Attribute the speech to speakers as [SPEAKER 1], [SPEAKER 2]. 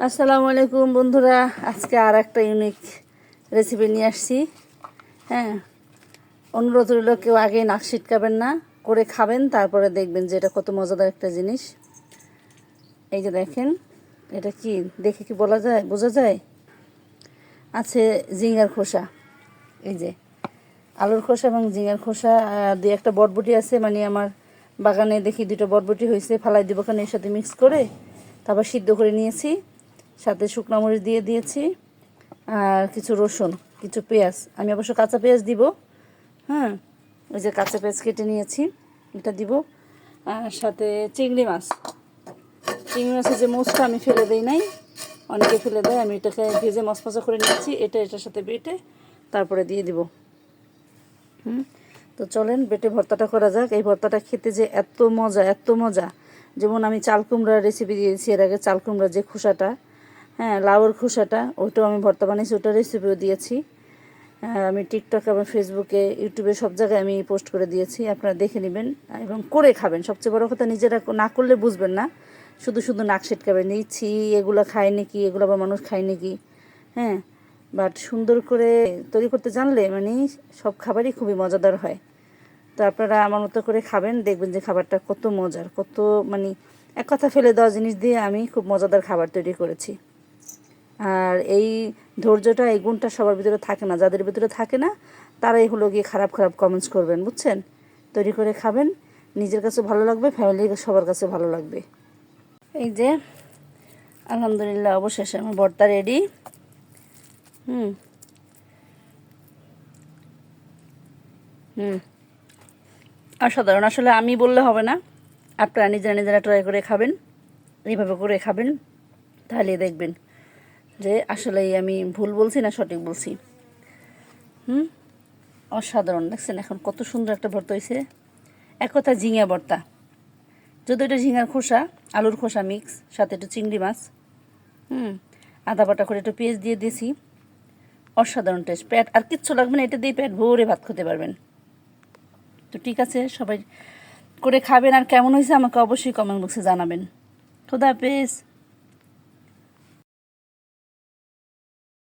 [SPEAKER 1] আসসালামু আলাইকুম বন্ধুরা। আজকে আর একটা ইউনিক রেসিপি নিয়ে আসছি। হ্যাঁ অনুরোধ রইল, কেউ আগে নাক ছিটকাবেন না, করে খাবেন, তারপরে দেখবেন যে এটা কত মজাদার একটা জিনিস। এই যে দেখেন, এটা কি, দেখে কি বলা যায়, বোঝা যায়? আছে জিঙ্গার খোসা। এই যে, আলুর খোসা এবং ঝিঙার খোসা দুই একটা বটবটি আছে মানে আমার বাগানে দেখি দুটো বটবটি হয়েছে, ফালাই দিব কারণ এর সাথে মিক্স করে, তারপর সিদ্ধ করে নিয়েছি। সাথে শুকনো মরিচ দিয়ে দিয়েছি আর কিছু রসুন, কিছু পেঁয়াজ। আমি অবশ্য কাঁচা পেঁয়াজ দিব হ্যাঁ ওই যে কাঁচা পেঁয়াজ কেটে নিয়েছি, এটা দিব। আর সাথে চিংড়ি মাছ। চিংড়ি মাছের যে মোচটা আমি ফেলে দিই নাই, অনেকে ফেলে দেয়, আমি এটাকে ভেজে মাছ মশমশা করে নিয়েছি এটা এটার সাথে বেটে তারপরে দিয়ে দিব। হুম, তো চলেন বেটে ভর্তাটা করা যাক। এই ভর্তাটা খেতে যে এত মজা এত মজা। যেমন আমি চাল কুমড়ার রেসিপি দিয়েছি, এর আগে চাল কুমড়ার যে খোসাটা হ্যাঁ লাউর খোসাটা, ওটাও আমি ভর্তা বানিয়েছি ওটার রেসিপিও দিয়েছি আমি টিকটক এবং ফেসবুকে ইউটিউবে সব জায়গায় আমি পোস্ট করে দিয়েছি, আপনারা দেখে নেবেন এবং করে খাবেন। সবচেয়ে বড় কথা, নিজেরা না করলে বুঝবেন না। শুধু শুধু নাক ছিটকাবেন নিচ্ছি এগুলো খায় নাকি, এগুলো আবার মানুষ খায় নাকি? হ্যাঁ বাট সুন্দর করে তৈরি করতে জানলে মানে সব খাবারই খুবই মজাদার হয়। তো আপনারা আমার মতো করে খাবেন, দেখবেন যে খাবারটা কত মজার, কত মানে এক কথা ফেলে দেওয়া জিনিস দিয়ে আমি খুব মজাদার খাবার তৈরি করেছি। আর এই ধৈর্যটা, এই গুণটা সবার ভিতরে থাকে না। যাদের ভিতরে থাকে না, তারাই হলো গিয়ে খারাপ খারাপ কমেন্টস করবেন, বুঝছেন? তৈরি করে খাবেন। নিজের কাছে ভালো লাগবে ফ্যামিলির সবার কাছে ভালো লাগবে। এই যে, আলহামদুলিল্লাহ অবশেষে আমার ভর্তা রেডি হুম। হুম। অসাধারণ। আসলে আমি বললে হবে না। আপনারা নিজেরা নিজেরা ট্রাই করে খাবেন। এইভাবে করে খাবেন। তাহলে দেখবেন। যে আসলেই আমি ভুল বলছি না সঠিক বলছি? হুম? অসাধারণ, দেখছেন এখন কত সুন্দর একটা ভর্তা হয়েছে এক কথা ঝিঙা ভর্তা। যদি এটা ঝিঙার খোসা, আলুর খোসা মিক্স সাথে একটু চিংড়ি মাছ, হুম, আদা বাটা করে একটু পেঁয়াজ দিয়ে দিয়েছি অসাধারণ টেস্ট প্যাট আর কিচ্ছু লাগবে না, এটা দিয়ে প্যাট ভরে ভাত খেতে পারবেন। তো ঠিক আছে, সবাই করে খাবেন আর কেমন হয়েছে আমাকে অবশ্যই কমেন্ট বক্সে জানাবেন। খোদা হাফেজ।